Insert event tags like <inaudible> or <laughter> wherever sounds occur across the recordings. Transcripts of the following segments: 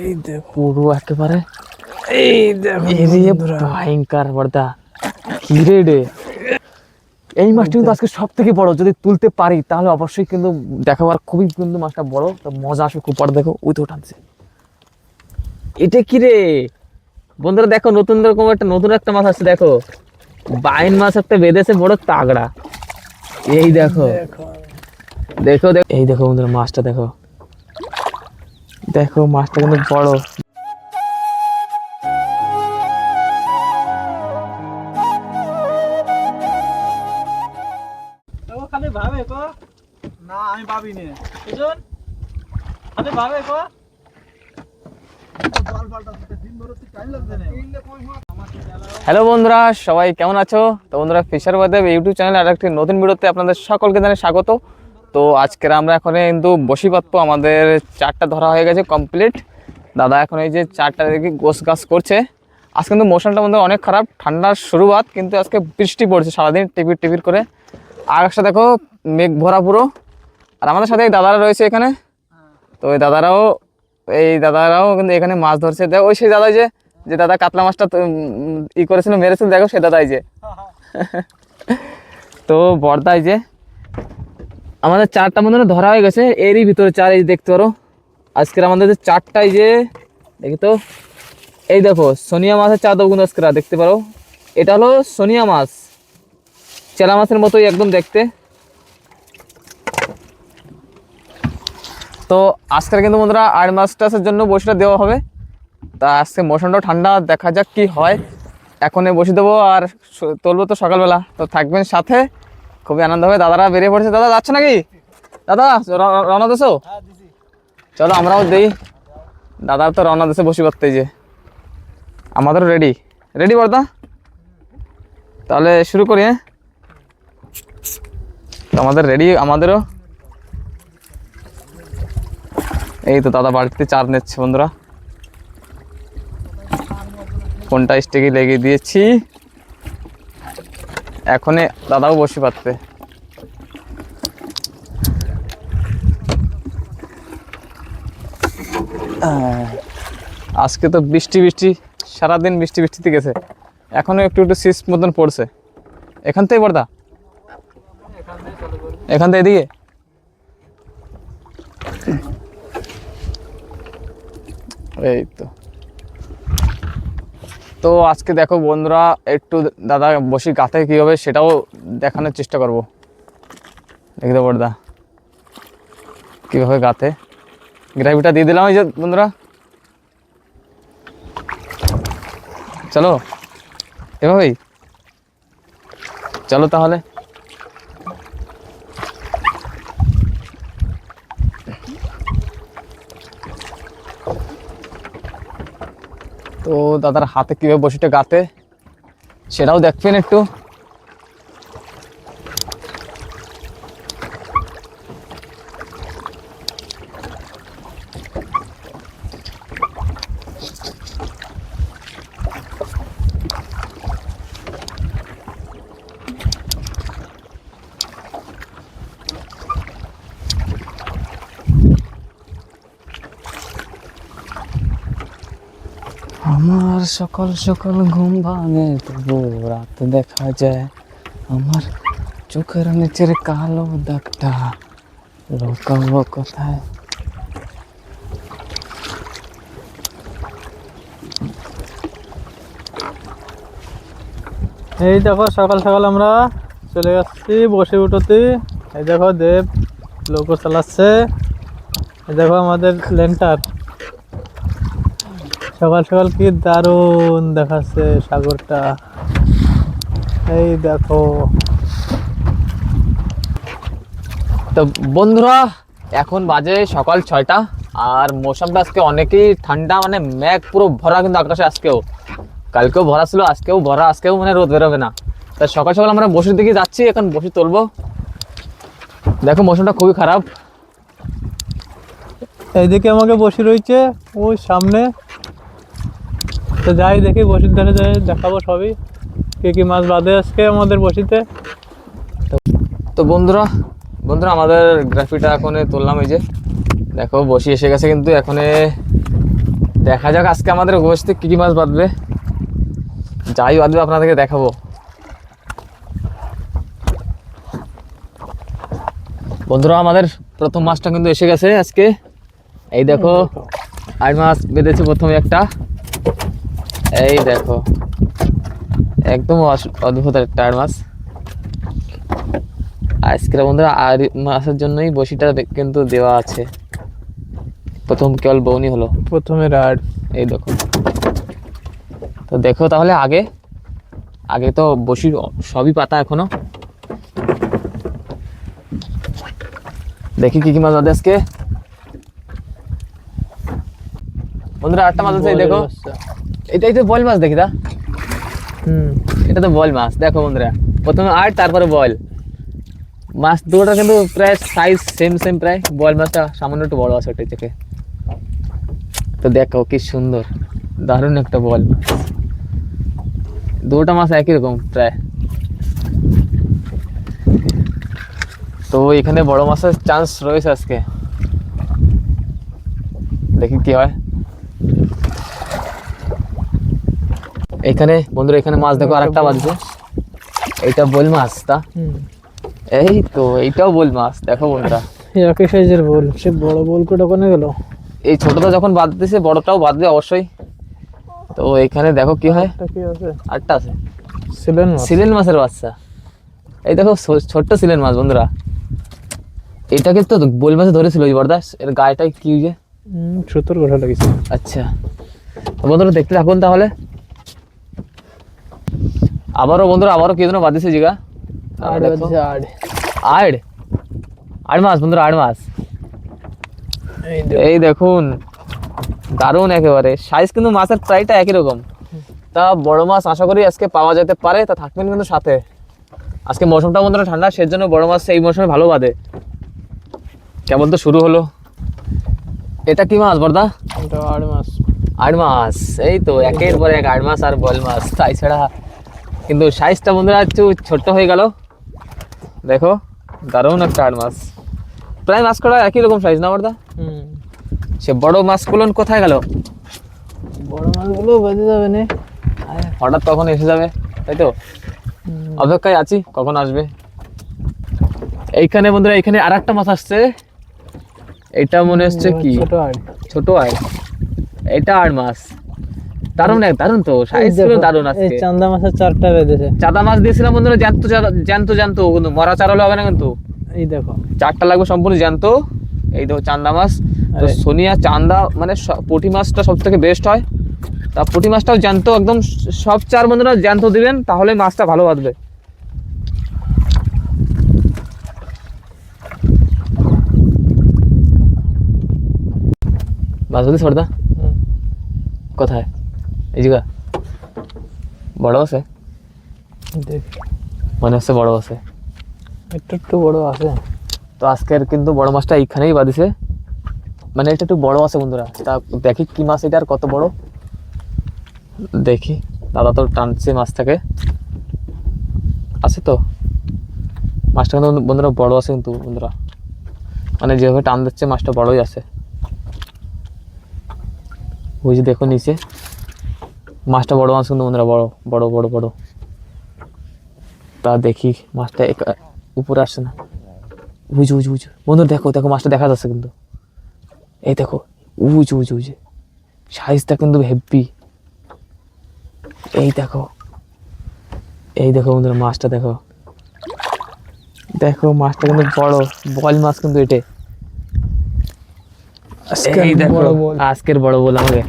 এই দেখো। পুরো একেবারে এই দেখো এরিয়ে। ভয়ঙ্কর বড়দা কি রে রে? এই মাছটা কিন্তু আজকে সব থেকে বড়। যদি তুলতে পারি তাহলে অবশ্যই কিন্তু দেখাবার খুবই কিন্তু মাছটা বড়। তো মজা আসবে খুব বড় দেখো ওই তো টানছে এটা কি রে? বন্ধুরা দেখো নতুন রকম একটা নতুন একটা মাছ আসছে দেখো। বাইন মাছ একটা বেঁধেছে বড় তাগড়া। এই দেখো। দেখো। দেখো দেখো। এই দেখো বন্ধুরা মাছটা দেখো। দেখো মাছটা কিন্তু বড়। খালি ভাবে কো। না আমি ভাবি নে বুঝুন খালি ভাবে কো। জল পাল্টাতে দিন ধরে টাইম লাগবে না। হ্যালো বন্ধুরা সবাই কেমন আছো? তো বন্ধুরা ফিশার ইউটিউব চ্যানেলে আর একটি নতুন ভিডিওতে আপনাদের সকলকে জানাই স্বাগত। তো আজকের আমরা এখন কিন্তু বসি পাতবো। আমাদের চারটা ধরা হয়ে গেছে কমপ্লিট দাদা এখন এই যে চারটা দেখি গোস গাছ করছে। আজকে কিন্তু মৌসুমটা আমাদের অনেক খারাপ, ঠান্ডার শুরুয়াত কিন্তু আজকে বৃষ্টি পড়ছে সারাদিন টিপির টিপির করে। একটা দেখো, মেঘ ভরা পুরো। আর আমাদের সাথে এই দাদারা রয়েছে এখানে। তো ওই দাদারাও, এই দাদারাও কিন্তু এখানে মাছ ধরছে। দেখো, ওই সেই দাদা যে যে দাদা কাতলা মাছটা ই করেছিল, মেরেছিল, দেখো সে দাদাই যে। <laughs> তো বর্দাই যে আমাদের চারটা মধ্যে ধরা হয়ে গেছে। এরই ভিতরে চার, এই দেখতে পারো। আজকের আমাদের চারটাই যে, দেখি তো। এই দেখো, সোনিয়া মাছের চার দেবো কিন্তু আজকের দেখতে পারো। এটা হলো সোনিয়া মাছ। চেলা মাছের মতোই একদম দেখতে। তো আজকের কিন্তু বন্ধুরা আট মাস টাসের জন্য বসিটা দেওয়া হবে। তা আজকে মৌসুমটাও ঠান্ডা, দেখা যাক কি হয়। এখন বসে দেবো আর তুলবো তো সকালবেলা। তো থাকবেন সাথে। খুবই আনন্দ হবে। দাদারা বেরিয়ে পড়েছে। দাদা, যাচ্ছে নাকি? দাদা রওনা হ্যাঁ চলো, আমরাও দেই। দাদার তো রওনা দেশে বসে পড়তে যে। আমাদেরও রেডি রেডি বর্দা তাহলে শুরু করি হ্যাঁ? আমাদের রেডি আমাদেরও। এই তো দাদা বাড়িতে চার নিচ্ছে বন্ধুরা। ফোনটা স্টেকে লেগে দিয়েছি। এখনই দাদাও বসে পারতে। আজকে তো বৃষ্টি বৃষ্টি, সারাদিন বৃষ্টি বৃষ্টিতে গেছে। এখনও একটু একটু শীষ মতন পড়ছে। এখান থেকে পড়দা? এখান থেকে এদিকে? এই তো। তো আজকে দেখো বন্ধুরা, একটু দাদা বসি গাতে কী হবে সেটাও দেখানোর চেষ্টা করব। দেখি দেবো দা কীভাবে গাতে গ্রাভিটা দিয়ে দিলাম এই যে বন্ধুরা। চলো, এভাবেই। চলো তাহলে। তো দাদার হাতে কীভাবে বসিটা গাতে সেটাও দেখবেন একটু। আমার সকাল সকাল ঘুম ভাঙে তবু রাত দেখা যায়। আমার চোখের নিচের কালো দাগটা লোকাবো কোথায়? এই দেখো, সকাল সকাল আমরা চলে যাচ্ছি বসে উঠোতে। এই দেখো, দেব লোকো চালাচ্ছে। এই দেখো আমাদের লেন্টার। সকাল সকাল কি দারুণ দেখাচ্ছে সাগরটা। এই দেখো। তো বন্ধুরা এখন বাজে সকাল ছয়টা আর মৌসুমটা আজকে অনেকেই ঠান্ডা মানে মেঘ পুরো ভরা কিন্তু আকাশে আজকেও। কালকেও ভরা ছিল আজকেও ভরা আজকেও মানে রোদ বেরোবে না। তা সকাল সকাল আমরা বসির দিকে যাচ্ছি এখন বসে তুলবো। দেখো মৌসুমটা খুবই খারাপ। এইদিকে আমাকে বসে রয়েছে ওই সামনে। তো যাই দেখি বসির ধারে যাই দেখাবো সবই। কে কি মাছ বাঁধে আজকে আমাদের বসিতে? তো বন্ধুরা বন্ধুরা আমাদের গ্রাফিটা এখন তুললাম এই যে। দেখো বসি এসে গেছে কিন্তু এখন দেখা যাক আজকে আমাদের বসতে কী কী মাছ বাঁধবে। যাই বাঁধবে আপনাদেরকে দেখাবো। বন্ধুরা আমাদের প্রথম মাছটা কিন্তু এসে গেছে আজকে। এই দেখো আট মাছ বেঁধেছে প্রথমে একটা। এই দেখো। একদম অদ্ভুত একটা মাছ। আজকের বন্ধুরা আর মাছের জন্যই বসিটা কিন্তু দেওয়া আছে। প্রথম কেবল বৌনি হলো। প্রথমে রাড এই দেখো। তো দেখো তাহলে আগে আগে তো বসি সবই পাতা এখনও। দেখি কি কি মাছ আছে আজকে। বন্ধুরা আটটা মাছ আছে দেখো। এটাই তো বল মাছ দেখি দা। হুম। এটা তো বল মাছ দেখো বন্ধুরা। প্রথমে আট তারপরে বল। মাছ দুটোটা কিন্তু প্রায় সাইজ সেম সেম প্রায়। বল মাছটা সামান্য একটু বড় আছে ওটাই থেকে। তো দেখো কি সুন্দর দারুণ একটা বল। মাছ দুটো মাছ একই রকম প্রায়। তো এখানে বড় মাছের চান্স রয়েছে আজকে। দেখি কি হয়। এখানে বন্ধুরা এখানে মাছ দেখো আরেকটা বাজছে। এইটা বোল মাছ তা? এই তো এইটাও বোল মাছ দেখো বন্ধুরা। একই সাইজের বল সে বড় বল কোটা কোনে গেল। এই ছোটটা যখন বাদ দিছে বড়টাও বাঁধবে অবশ্যই। তো এখানে দেখো কি হয়। এটা কি আছে? আটটা আছে। সিলেন মাছ। সিলেন মাছের বাচ্চা। এই দেখো ছোট্ট সিলেন মাছ বন্ধুরা। এটাকে তো বোল মাছে ধরেছিল ওই বরদাস এর গায়েটা কি যে? সুতোর কথা লাগিছে। আচ্ছা। বন্ধুরা দেখতে থাকুন তাহলে। আবারও বন্ধুরা আবারও কি যেন বাদিছে জিগা? আড় আড়। বন্ধুরা আড় মাছ। এই দেখুন দারুণ একেবারে। সাইজ কিন্তু মাছের প্রায়টা একই রকম। তা বড় মাছ আশা করি আজকে পাওয়া যেতে পারে তা থাকবেন কিন্তু সাথে। আজকে মৌসুমটা বন্ধুরা ঠান্ডা সেজন্য বড় মাছ এই মৌসুমে ভালো বাদে। কেবল তো শুরু হলো। এটা কি মাছ বর্দা? আড় মাছ। আট মাস এই তো একের পর এক আট মাস আর বল মাছ। তাই ছাড়া কিন্তু সাইজটা বন্ধুরা একটু ছোট্ট হয়ে গেল। দেখো দারুণ একটা আট মাছ। প্রায় মাছ করা একই রকম সাইজ না বর্দা সে বড় মাছগুলো কোথায় গেল? বড় মাছগুলো বেঁধে যাবে না। হঠাৎ কখন এসে যাবে তাই তো? অপেক্ষায় আছি কখন আসবে? এইখানে বন্ধুরা এখানে আর একটা মাছ আসছে। এটা মনে হচ্ছে কি? ছোট আড় ছোট আয় এটা আর মাছ। দারুণ এক দারুণ তো সাইজগুলো দারুণ আজকে। চান্দা মাছের চারটা বেঁধেছে। চাদা মাছ দিয়েছিলাম বন্ধুরা জ্যান্ত জ্যান্ত জ্যান্ত কিন্তু মরা চারালে হবে না কিন্তু। এই দেখো। চারটা লাগবে সম্পূর্ণ জ্যান্ত। এই দেখো চান্দা মাছ। তো সোনিয়া চান্দা মানে পুঁটি মাছটা সব থেকে বেস্ট হয়। তা পুঁটি মাছটাও জ্যান্ত একদম সব চার বন্ধুরা জ্যান্ত দিবেন তাহলে মাছটা ভালো বাঁধবে। মাছ সর্দা? কোথায়? এই জায়গা বড় আছে? দেখি। মনে হচ্ছে বড় আছে। একটু একটু বড় আছে। তো আজকের কিন্তু বড় মাছটা এইখানেই বাঁধিছে মানে এটা একটু বড় আছে বন্ধুরা। তা দেখি কি মাছ এটা আর কত বড়? দেখি। দাদা তো টানছে মাছটাকে আছে তো। মাছটা কিন্তু বন্ধুরা বড় আছে কিন্তু বন্ধুরা। মানে যেভাবে টান দিচ্ছে মাছটা বড়ই আছে। ওই যে দেখো নিচে। মাছটা বড় মাছ কিন্তু বন্ধুরা বড় বড় বড় বড়। তা দেখি মাছটা উপরে আসছে না। বুঝু বুঝু বুঝু বন্ধু দেখো দেখো মাছটা দেখা যাচ্ছে কিন্তু। এই দেখো উঁচু উঁচু উঁচু। সাইজটা কিন্তু হেভি এই দেখো। এই দেখো বন্ধুরা মাছটা দেখো। দেখো মাছটা কিন্তু বড় বল মাছ কিন্তু এটে। আজকের বড় বল। আমাকে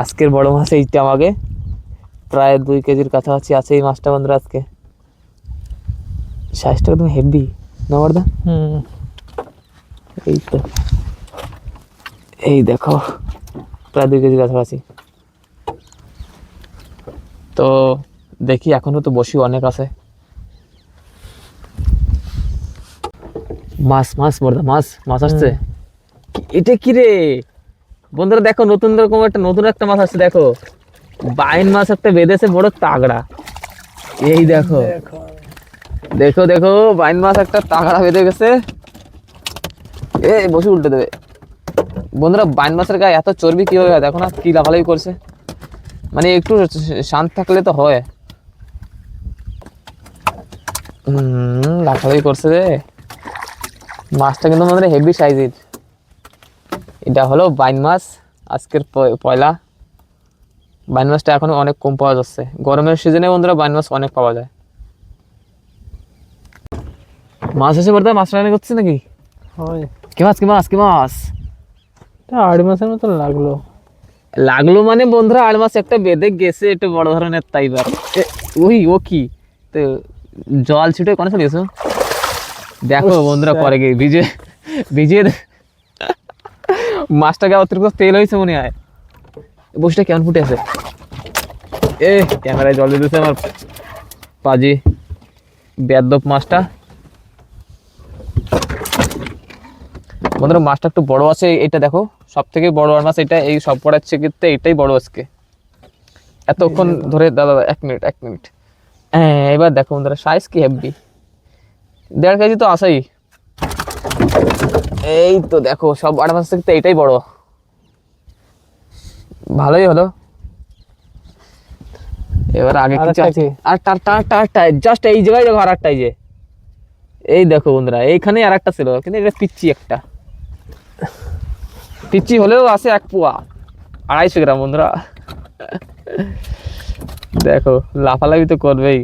আজকের বড় মাছ এইটা আমাকে। প্রায় দুই কেজির কাছাকাছি আছে এই মাছটা বন্ধুরা আজকে। সাইজটা একদম হেভি না বর্দা হুম। এই তো। এই দেখো প্রায় দুই কেজির কাছাকাছি। তো দেখি এখনও তো বসি অনেক আছে। মাছ মাছ বর্দা মাছ মাছ আসছে? এটা কি রে? বন্ধুরা দেখো নতুন রকম একটা, নতুন একটা মাছ আসছে, দেখো। বাইন মাছ একটা বেঁধেছে, বড় তাগড়া। এই দেখো। দেখো দেখো, বাইন মাছ একটা তাগড়া বেঁধে গেছে। এ, বসে উল্টে দেবে। বন্ধুরা, বাইন মাছের গায়ে এত চর্বি কি হয়? দেখো না, কি লাফালাফি করছে। মানে একটু শান্ত থাকলে তো হয়। লাফালাফি করছে রে। মাছটা কিন্তু আমাদের হেভি সাইজের এটা হলো বাইন মাছ আজকের পয়লা। বাইন মাছটা এখন অনেক কম পাওয়া যাচ্ছে। গরমের সিজনে বন্ধুরা বাইন মাছ অনেক পাওয়া যায়। মাছ এসে বলতে মাছ রান্না করছে নাকি? কি মাছ কি মাছ কি মাছ? আড়ি মাসের মতো লাগল। লাগল মানে বন্ধুরা আড় মাছ একটা বেঁধে গেছে একটু বড় ধরনের তাইবার এ, ওই ও কি? তো জল ছিটে কোনে চলে গেছো দেখো বন্ধুরা পরে গিয়ে ভিজে ভিজিয়ে দে- মাছটাকে অতিরিক্ত তেল হয়েছে মনে হয়। বসটা কেমন ফুটে আছে? এ ক্যামেরায় জল দিতেছে আমার পাজি। বেদব মাছটা। বন্ধুরা মাছটা একটু বড় আছে এটা দেখো। সব থেকে বড় আর মাছ এটা এই সব পড়ার ক্ষেত্রে এটাই বড় আজকে। এতক্ষণ ধরে দাদা এক মিনিট এক মিনিট। হ্যাঁ এবার দেখো বন্ধুরা সাইজ কি হেভি দেড় কেজি তো আছেই। এই তো দেখো সব মাছ থেকে এটাই বড়। ভালোই হলো। এবার আগে কিছু আছে। আর টার টার টার টার জাস্ট এই জায়গায় দেখো আর একটাই যে। এই দেখো বন্ধুরা এইখানে আর একটা ছিল কিন্তু এটা পিচ্ছি একটা। পিচ্ছি হলেও আছে এক পোয়া আড়াইশো গ্রাম বন্ধুরা। দেখো লাফালাফি তো করবেই।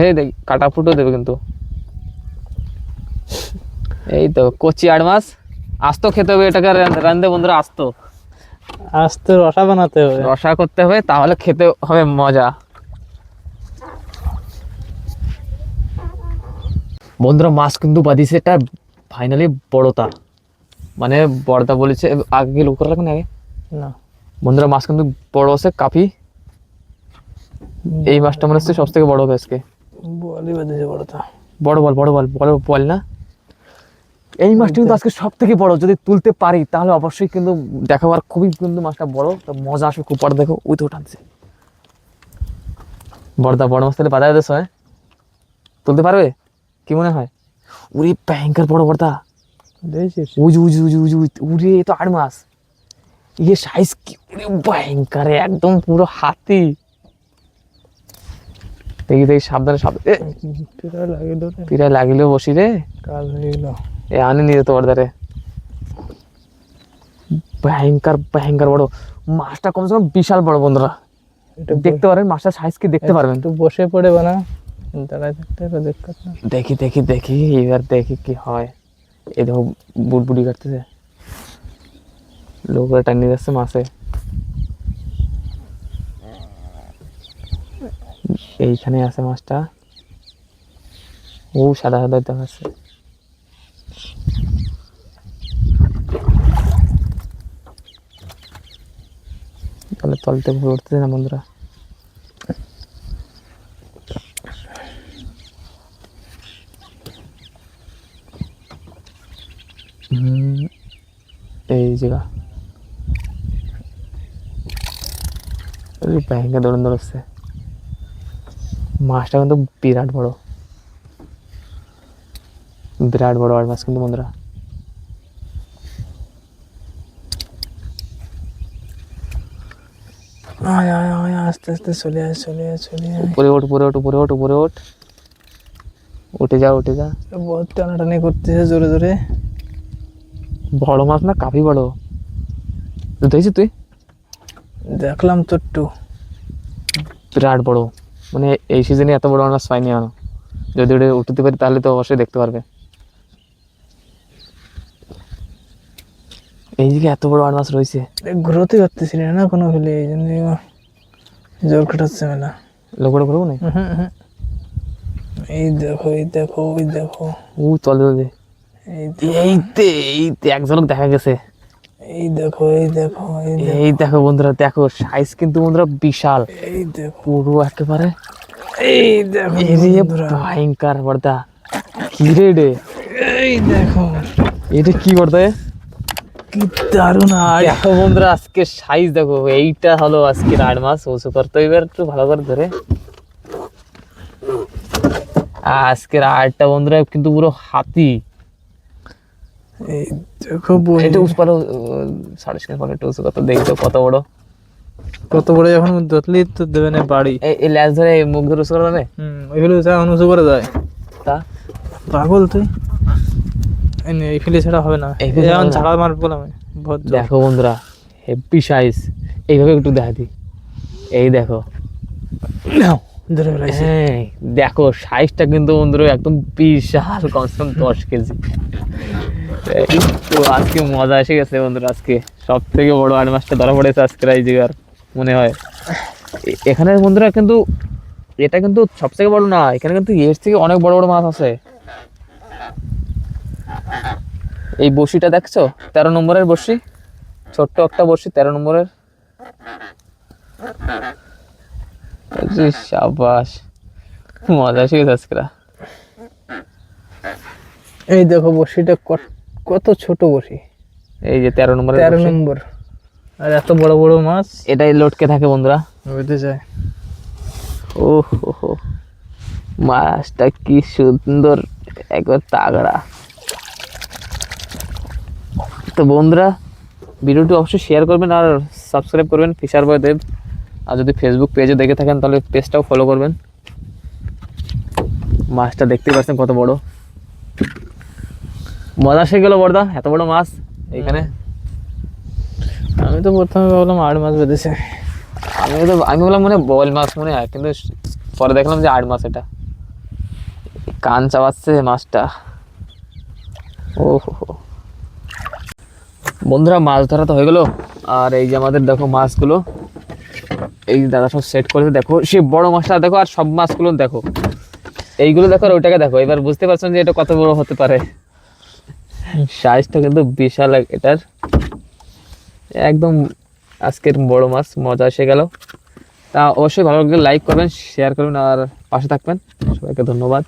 এই দেখ কাটা ফুটো দেবে কিন্তু। এই তো কচি আট মাস আস্ত খেতে হবে এটাকে রান্ধে বন্ধুরা আস্ত। আজ তো রসা বানাতে হবে। রসা করতে হবে তাহলে খেতে হবে মজা। বন্ধুরা মাছ কিন্তু বাদিছে এটা ফাইনালি বড়তা। মানে বড়দা বলেছে আগে লোক করে রাখুন আগে? না। বন্ধুরা মাছ কিন্তু বড় আছে কাফি। এই মাছটা মনে হচ্ছে সব থেকে বড় হবে আজকে। বলি বেঁধেছে বড়টা বড় বল বড় বল বড় বল না। এই মাছটা কিন্তু আজকে সব থেকে বড় যদি তুলতে পারি তাহলে অবশ্যই কিন্তু দেখাবার খুবই কিন্তু মাছটা বড় তো মজা আসবে খুব বড় দেখো ওই তো টানছে বড়দা বড় মাছ তাহলে বাজারে দেশ হয় তুলতে পারবে কি মনে হয় উরে ভয়ঙ্কর বড় বড়দা উজু উজু উজু উজু উরে এ তো আট মাস ইয়ে সাইজ কি উরে ভয়ঙ্কর একদম পুরো হাতি দেখি দেখি সাবধানে সাবধানে লাগিল বসি রে কাল হয়ে গেল এ আনে নিয়ে যেত বড়দারে ভয়ঙ্কর ভয়ঙ্কর বড়। মাছটা কমসে কম বিশাল বড় বন্ধুরা। দেখতে পারেন মাছটা সাইজ কি দেখতে পারবেন। একটু বসে পড়ে বানা। দেখি দেখি দেখি এবার দেখি কি হয়। এই দেখো বুটবুটি কাটতেছে। লোকরা টানিয়ে যাচ্ছে মাছে। এইখানে আছে মাছটা। ও সাদা সাদা দেখাচ্ছে। তাহলে তলতে ভরে উঠতেছে না বন্ধুরা? এই জায়গা ব্যাংকে দৌড়ন দৌড়চ্ছে। মাছটা কিন্তু বিরাট বড়। বিরাট বড় আর মাছ কিন্তু বন্ধুরা আয় আয় আয় আস্তে আস্তে চলে আয় চলে আয় চলে আয়। উপরে ওঠ উপরে ওঠ উপরে ওঠ উপরে ওঠ। উঠে যা উঠে যা। বহুত টানাটানি করতেছে জোরে জোরে। বড় মাছ না কাফি বড়। তুই দেখছিস তুই? দেখলাম তো একটু। বিরাট বড়। মানে এই সিজনে এত বড় মাছ পাইনি আনো যদি ওটা উঠতে পারি তাহলে তো অবশ্যই দেখতে পারবে। এই দিকে এত বড় মাছ রয়েছে। ঘুরোতে পারতেছি না না কোনো ফেলে এই জন্য জোর কাটাচ্ছে মেলা। লোকটা করব না। এই দেখো এই দেখো ওই দেখো। ও চলে চলে এই এইতে এইতে এক ঝলক দেখা গেছে। এই দেখো এই দেখো এই দেখো। এই দেখো বন্ধুরা দেখো সাইজ কিন্তু বন্ধুরা বিশাল। এই দেখো। পুরো একেবারে এই দেখো এরে বন্ধুরা। ভয়ঙ্কর বর্দা কি রে রে? এই দেখো। এটা কি বর্দা? কি দারুণ আর দেখো বন্ধুরা আজকে সাইজ দেখো এইটা হলো আজকে আট মাস ওসু করতে এবার একটু ভালো করে ধরে। আজকের আটটা বন্ধুরা কিন্তু পুরো হাতি। এই দেখো উঁচু সাড়ে একটু উঁচু কত বড়। কত বড় যখন দতলি তো দেবে না বাড়ি। এই ল্যাস ধরে মুখ ধরে উঁচু করে দেবে? হুম ওইগুলো এখন উঁচু করে যায় তা? পাগল তুই। এই ফিলে ছাড়া হবে না। এখন ছাড়া মারবো ভদ্র। দেখো বন্ধুরা হেভি সাইজ এইভাবে একটু দেখা দি এই দেখো। হ্যাঁ দেখো সাইজটা কিন্তু বন্ধুরা একদম বিশাল কম দশ কেজি। এই তো আজকে মজা এসে গেছে বন্ধুরা আজকে। সব থেকে বড় আট মাছটা ধরা পড়েছে আজকে এই জায়গার মনে হয়। এখানে বন্ধুরা কিন্তু এটা কিন্তু সব থেকে বড় না এখানে কিন্তু এর থেকে অনেক বড় বড় মাছ আছে। এই বড়শিটা দেখছ? তেরো নম্বরের বড়শি ছোট্ট একটা বড়শি তেরো নম্বরের। সাবাস। মজা এসে গেছে আজকে। এই দেখো বসিটা কত- ছোট বসি এই যে তেরো নম্বরের তেরো নম্বর। আর এত বড় বড় মাছ। এটাই লটকে থাকে বন্ধুরা। বুঝতে চাই ও হো মাছটা কি সুন্দর। একবার তাগড়া। তো বন্ধুরা, ভিডিওটি অবশ্যই শেয়ার করবেন আর সাবস্ক্রাইব করবেন ফিশার বয় দেব। আর যদি ফেসবুক পেজে দেখে থাকেন, তাহলে পেজটাও ফলো করবেন। মাছটা দেখতেই পাচ্ছেন কত বড়। মজা সে গেল বড়দা, এত বড় মাছ এইখানে আমি তো প্রথমে ভাবলাম আট মাছ বেঁধেছে। আমি তো, আমি বললাম মনে বল মাছ মনে হয়, কিন্তু পরে দেখলাম যে আট মাছ এটা। কান চাবাচ্ছে মাছটা। ও হো হো। বন্ধুরা, মাছ ধরা তো হয়ে গেলো। আর এই যে আমাদের দেখো মাছগুলো, এই দাদা সব সেট করেছে, দেখো। সে বড় মাছটা দেখো, আর সব মাছগুলো দেখো। এইগুলো দেখো আর ওইটাকে দেখো। এবার বুঝতে পারছেন যে এটা কত বড় হতে পারে। সাইজটা কিন্তু বিশাল এটার। একদম আজকের বড় মাছ, মজা এসে গেল। তা অবশ্যই ভালো লাগলে লাইক করবেন শেয়ার করবেন, আর পাশে থাকবেন। সবাইকে ধন্যবাদ।